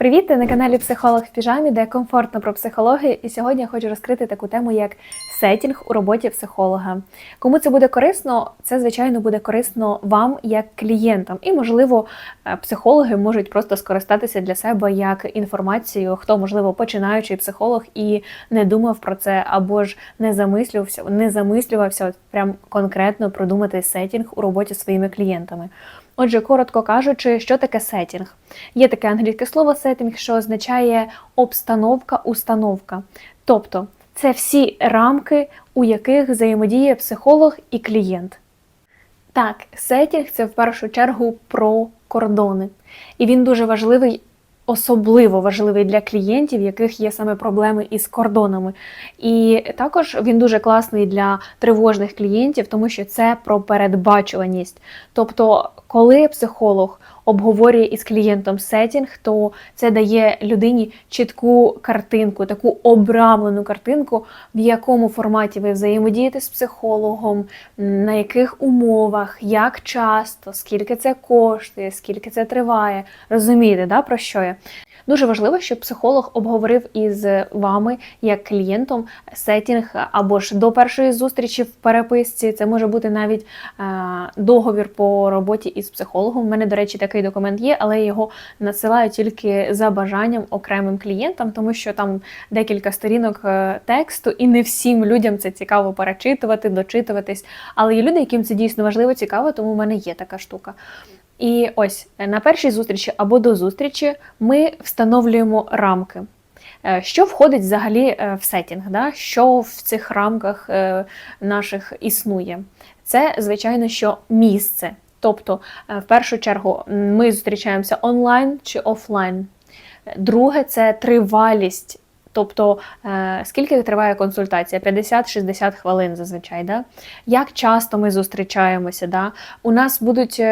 Привіт! Ти на каналі Психолог в піжамі, де комфортно про психологію. І сьогодні я хочу розкрити таку тему, як сетінг у роботі психолога. Кому це буде корисно, це звичайно буде корисно вам як клієнтам. І, можливо, е, психологи можуть просто скористатися для себе як інформацією, хто, можливо, починаючий психолог і не думав про це, або ж не замислювався, не замислювався прям конкретно продумати сетінг у роботі своїми клієнтами. Отже, коротко кажучи, що таке сетінг? Є таке англійське слово сетінг, що означає обстановка, установка. Тобто це всі рамки, у яких взаємодіє психолог і клієнт. Так, сетінг це в першу чергу про кордони. І він дуже важливий, особливо важливий для клієнтів, яких є саме проблеми із кордонами. І також він дуже класний для тривожних клієнтів, тому що це про передбачуваність. Тобто, коли психолог обговорює із клієнтом сетінг, то це дає людині чітку картинку, таку обрамлену картинку, в якому форматі ви взаємодієте з психологом, на яких умовах, як часто, скільки це коштує, скільки це триває. Розумієте, да, про що я? Дуже важливо, щоб психолог обговорив із вами як клієнтом сетінг або ж до першої зустрічі в переписці. Це може бути навіть е, договір по роботі із психологом. У мене, до речі, такий документ є, але його надсилаю тільки за бажанням окремим клієнтам, тому що там декілька сторінок е, тексту, і не всім людям це цікаво перечитувати, дочитуватись. Але є люди, яким це дійсно важливо, цікаво, тому в мене є така штука. І ось е, на першій зустрічі або до зустрічі ми встановлюємо рамки. Е, Що входить взагалі в сетінг? Да? Що в цих рамках наших існує? Це, звичайно, що місце. Тобто, е, в першу чергу, ми зустрічаємося онлайн чи офлайн. Е, Друге це тривалість. Тобто, е, скільки триває консультація? 50-60 хвилин зазвичай. Да? Як часто ми зустрічаємося? Да? У нас будуть.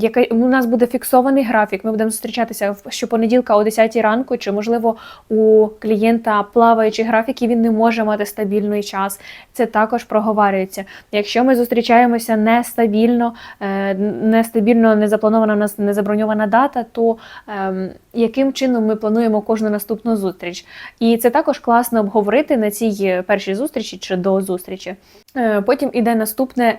Яка- У нас буде фіксований графік. Ми будемо зустрічатися щопонеділка о 10 ранку, чи можливо у клієнта плаваючий графік, і він не може мати стабільний час. Це також проговорюється. Якщо ми зустрічаємося нестабільно, е, нестабільно, не запланована у нас не заброньована дата, то ем, яким чином ми плануємо кожну наступну зустріч? І це також класно обговорити на цій е, першій зустрічі чи до зустрічі. Е, Потім іде наступне.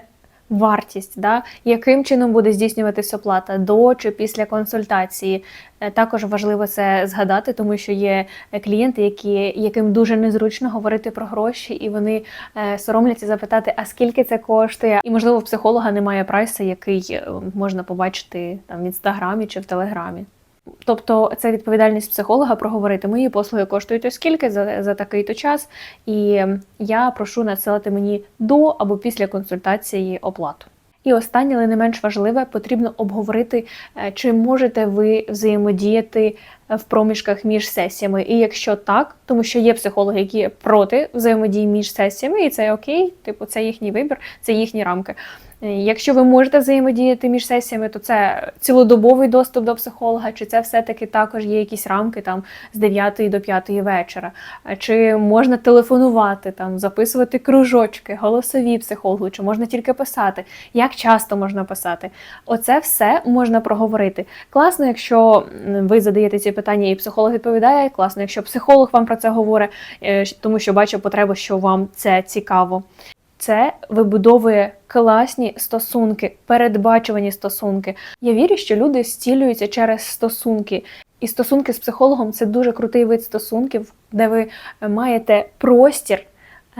Вартість, да? яким чином буде здійснюватися оплата до чи після консультації. Е, Також важливо це згадати, тому що є е, клієнти, які, яким дуже незручно говорити про гроші, і вони е, соромляться запитати, а скільки це коштує. І можливо, в психолога немає прайса, який можна побачити там в інстаграмі чи в телеграмі. Тобто це відповідальність психолога проговорити. Мої послуги коштують оскільки за, за такий-то час, і я прошу надсилати мені до або після консультації оплату. І останнє, але не менш важливе, потрібно обговорити, е, чи можете ви взаємодіяти е, в проміжках між сесіями. І якщо так, тому що є психологи, які проти взаємодії між сесіями, і це окей, типу, це їхній вибір, це їхні рамки. Е, Якщо ви можете взаємодіяти між сесіями, то це цілодобовий доступ до психолога, чи це все-таки також є якісь рамки там з 9 до 5 вечора, Е, чи можна телефонувати, там записувати кружочки, голосові психологу, чи можна тільки писати, як часто можна писати. Оце все можна проговорити. Класно, якщо ви задаєте ці питання, і психолог відповідає. Класно, якщо психолог вам про це говорить, е, тому що бачить потребу, що вам це цікаво. Це вибудовує класні стосунки, передбачувані стосунки. Я вірю, що люди зцілюються через стосунки. І стосунки з психологом це дуже крутий вид стосунків, де ви маєте простір, е,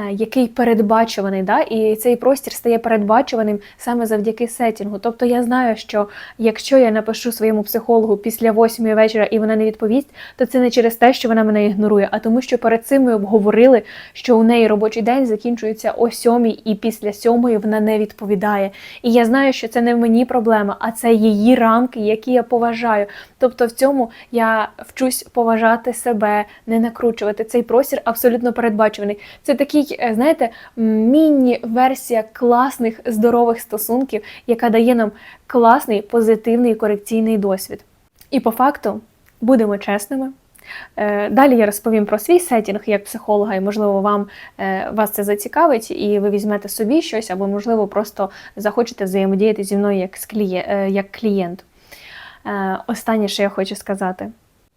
який передбачуваний, да? і цей простір стає передбачуваним саме завдяки сетінгу. Тобто я знаю, що якщо я напишу своєму психологу після восьмої вечора і вона не відповість, то це не через те, що вона мене ігнорує, а тому, що перед цим ми обговорили, що у неї робочий день закінчується о сьомій, і після сьомої вона не відповідає. І я знаю, що це не в мені проблема, а це її рамки, які я поважаю. Тобто в цьому я вчусь поважати себе, не накручувати. Цей простір абсолютно передбачуваний. Це такий, е, знаєте, міні-версія класних здорових стосунків, яка дає нам класний, позитивний корекційний досвід. І по факту будемо чесними. Е, Далі я розповім про свій сетінг як психолога, і можливо вам е, вас це зацікавить, і ви візьмете собі щось, або можливо просто захочете взаємодіяти зі мною як, як клієнт. Останнє, що я хочу сказати.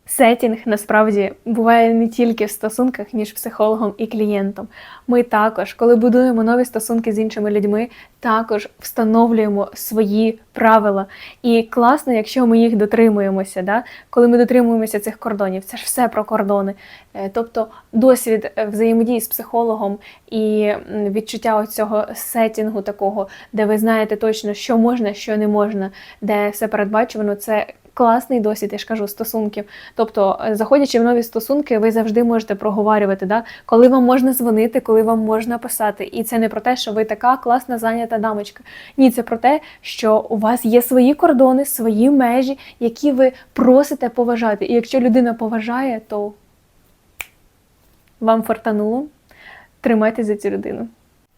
Сетінг насправді буває не тільки в стосунках між психологом і клієнтом. Ми також, коли будуємо нові стосунки з іншими людьми, також встановлюємо свої правила. І класно, якщо ми їх дотримуємося. Да? Коли ми дотримуємося цих кордонів, це ж все про кордони. Е, Тобто досвід е, взаємодії з психологом і відчуття цього сетінгу такого, де ви знаєте точно, що можна, що не можна, де все передбачено, це класний досвід, я ж кажу, стосунків. Тобто, е, заходячи в нові стосунки, ви завжди можете проговорювати, да? коли вам можна дзвонити, коли вам можна писати. І це не про те, що ви така класна зайнята дамочка. Ні, це про те, що у вас є свої кордони, свої межі, які ви просите поважати. І якщо людина поважає, то вам фартануло. Тримайтеся за цю людину.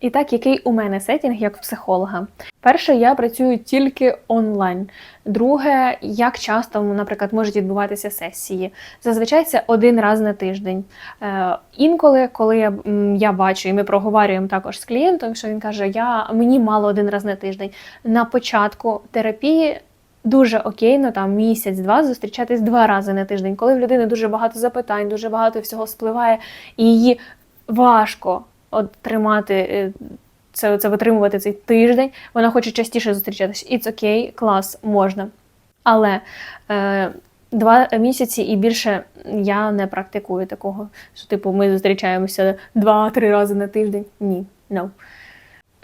І так, який у мене сетінг як психолога? Перше, я працюю тільки онлайн. Друге, як часто, наприклад, можуть відбуватися сесії. Зазвичай це один раз на тиждень. Е, інколи, коли я, я бачу, і ми проговорюємо також з клієнтом, що він каже, я, мені мало один раз на тиждень. На початку терапії дуже окейно там місяць-два зустрічатись два рази на тиждень, коли в людини дуже багато запитань, дуже багато всього спливає, і її важко тримати е, це, це витримувати цей тиждень. Вона хоче частіше зустрічатись. It's окей, клас, можна. Але е, два місяці і більше я не практикую такого, що типу ми зустрічаємося два-три рази на тиждень. Ні, no.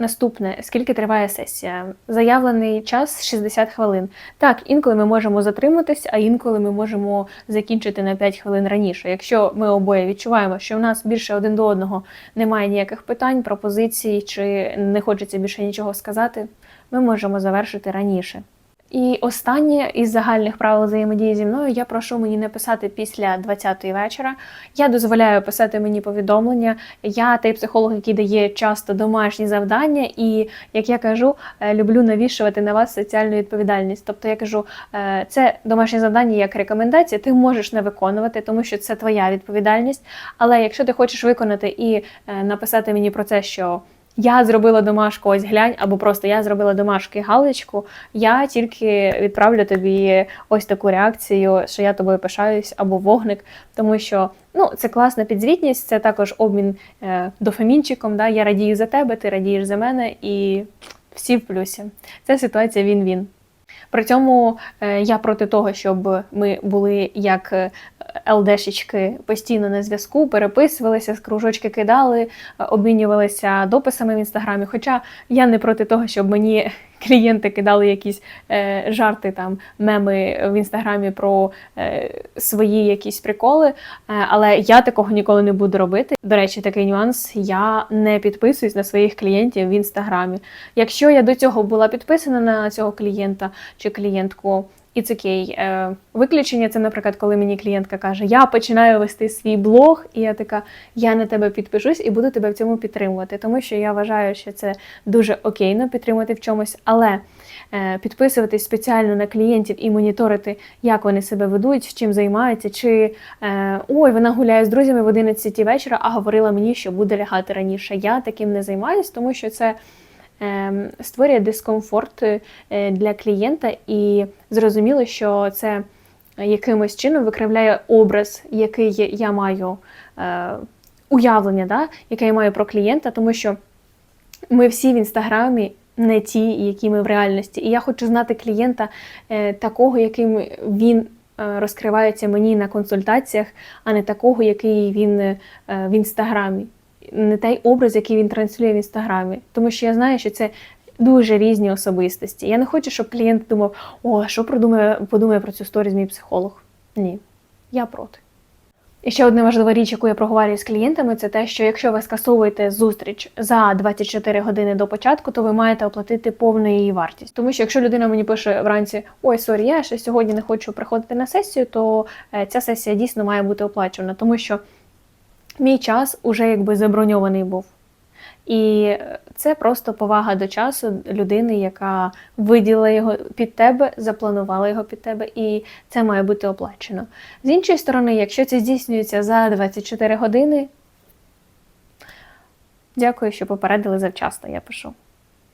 Наступне, скільки триває сесія? Заявлений час 60 хвилин. Так, інколи ми можемо затриматись, а інколи ми можемо закінчити на 5 хвилин раніше. Якщо ми обоє відчуваємо, що в нас більше один до одного немає ніяких питань, пропозицій чи не хочеться більше нічого сказати, ми можемо завершити раніше. І останнє із загальних правил взаємодії зі мною я прошу мені не писати після 20-ї вечора. Я дозволяю писати мені повідомлення. Я той психолог, який дає часто домашні завдання, і як я кажу, е, люблю навішувати на вас соціальну відповідальність. Тобто я кажу, е, це домашнє завдання як рекомендація, ти можеш не виконувати, тому що це твоя відповідальність. Але якщо ти хочеш виконати і е, написати мені про це, що я зробила домашку, ось глянь, або просто я зробила домашки галочку. Я тільки відправлю тобі ось таку реакцію, що я тобою пишаюсь, або вогник, тому що ну це класна підзвітність, це також обмін е, дофамінчиком. Да? Я радію за тебе, ти радієш за мене, і всі в плюсі. Це ситуація він-він. При цьому е, я проти того, щоб ми були як е, ЛДшечки постійно на зв'язку, переписувалися, кружочки кидали, е, обмінювалися дописами в інстаграмі. Хоча я не проти того, щоб мені клієнти кидали якісь е, жарти, там меми в інстаграмі про е, свої якісь приколи. Е, але я такого ніколи не буду робити. До речі, такий нюанс: я не підписуюсь на своїх клієнтів в інстаграмі. Якщо я до цього була підписана на цього клієнта чи клієнтку. Це окей. Е, Виключення це, наприклад, коли мені клієнтка каже, я починаю вести свій блог, і я така, я на тебе підпишусь і буду тебе в цьому підтримувати. Тому що я вважаю, що це дуже окейно підтримати в чомусь, але е, підписуватись спеціально на клієнтів і моніторити, як вони себе ведуть, чим займаються, чи е, ой, вона гуляє з друзями в 11 вечора, а говорила мені, що буде лягати раніше. Я таким не займаюсь, тому що це. Ем, створює дискомфорт е, для клієнта, і зрозуміло, що це якимось чином викривляє образ, який я маю е, уявлення, да, яке я маю про клієнта, тому що ми всі в інстаграмі. Не ті, які ми в реальності. І я хочу знати клієнта е, такого, яким він розкривається мені на консультаціях, а не такого, який він в інстаграмі не той образ, який він транслює в інстаграмі. Тому що я знаю, що це дуже різні особистості. Я не хочу, щоб клієнт думав, о, що продумає, подумає про цю сторіс мій психолог. Ні, я проти. І ще одна важлива річ, яку я проговорюю з клієнтами, це те, що якщо ви скасовуєте зустріч за 24 години до початку, то ви маєте оплатити повну її вартість. Тому що якщо людина мені пише вранці Ой, сорі, я ще сьогодні не хочу приходити на сесію, то е, ця сесія дійсно має бути оплачена, тому що мій час уже якби заброньований був. І це просто повага до часу людини, яка виділила його під тебе, запланувала його під тебе, і це має бути оплачено. З іншої сторони, якщо це здійснюється за 24 години, дякую, що попередили завчасно, я пишу.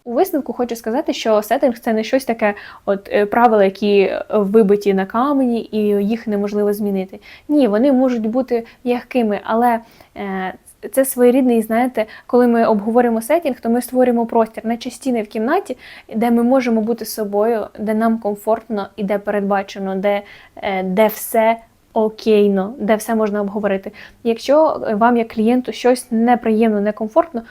У висновку хочу сказати, що сеттинг це не щось таке, от е, правила, які вибиті на камені, і їх неможливо змінити. Ні, вони можуть бути м'якими, але е, це своєрідний, знаєте, коли ми обговорюємо сеттінг, то ми створюємо простір, наче стіни в кімнаті, де ми можемо бути собою, де нам комфортно і де передбачено, де, е, де все окейно, де все можна обговорити. Якщо вам, як клієнту, щось неприємно, некомфортно,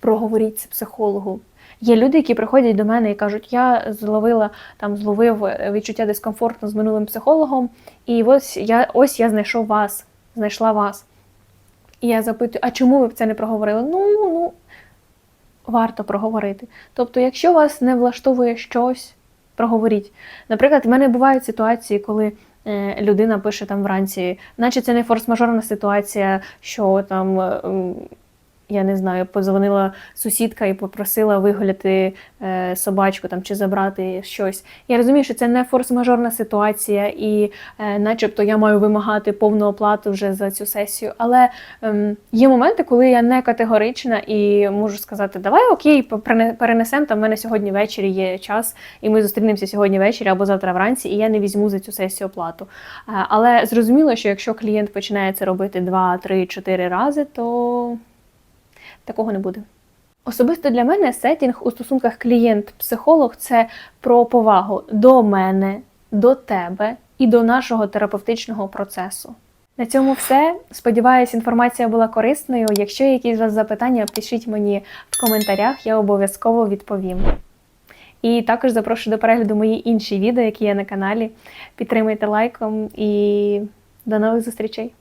проговоріть це психологу. Є люди, які приходять до мене і кажуть, я зловила там, зловив відчуття дискомфорту з минулим психологом, і ось я ось я знайшов вас, знайшла вас. І я запитую, а чому ви б це не проговорили? Ну, ну, варто проговорити. Тобто, якщо вас не влаштовує щось, проговоріть. Наприклад, в мене бувають ситуації, коли е, людина пише там вранці, наче це не форс-мажорна ситуація, що там. Е, я не знаю, позвонила сусідка і попросила вигуляти е, собачку там чи забрати щось. Я розумію, що це не форс-мажорна ситуація, і е, начебто я маю вимагати повну оплату вже за цю сесію. Але ем, є моменти, коли я не категорична і можу сказати, давай окей, перене- перенесемо, там в мене сьогодні ввечері є час, і ми зустрінемося сьогодні ввечері або завтра вранці, і я не візьму за цю сесію оплату. Е, але зрозуміло, що якщо клієнт починає це робити 2, 3, 4 рази, то такого не буде. Особисто для мене сетінг у стосунках клієнт-психолог це про повагу до мене, до тебе і до нашого терапевтичного процесу. На цьому все. Сподіваюсь, інформація була корисною. Якщо є якісь у вас запитання, пишіть мені в коментарях, я обов'язково відповім. І також запрошую до перегляду мої інші відео, які є на каналі. Підтримуйте лайком і до нових зустрічей!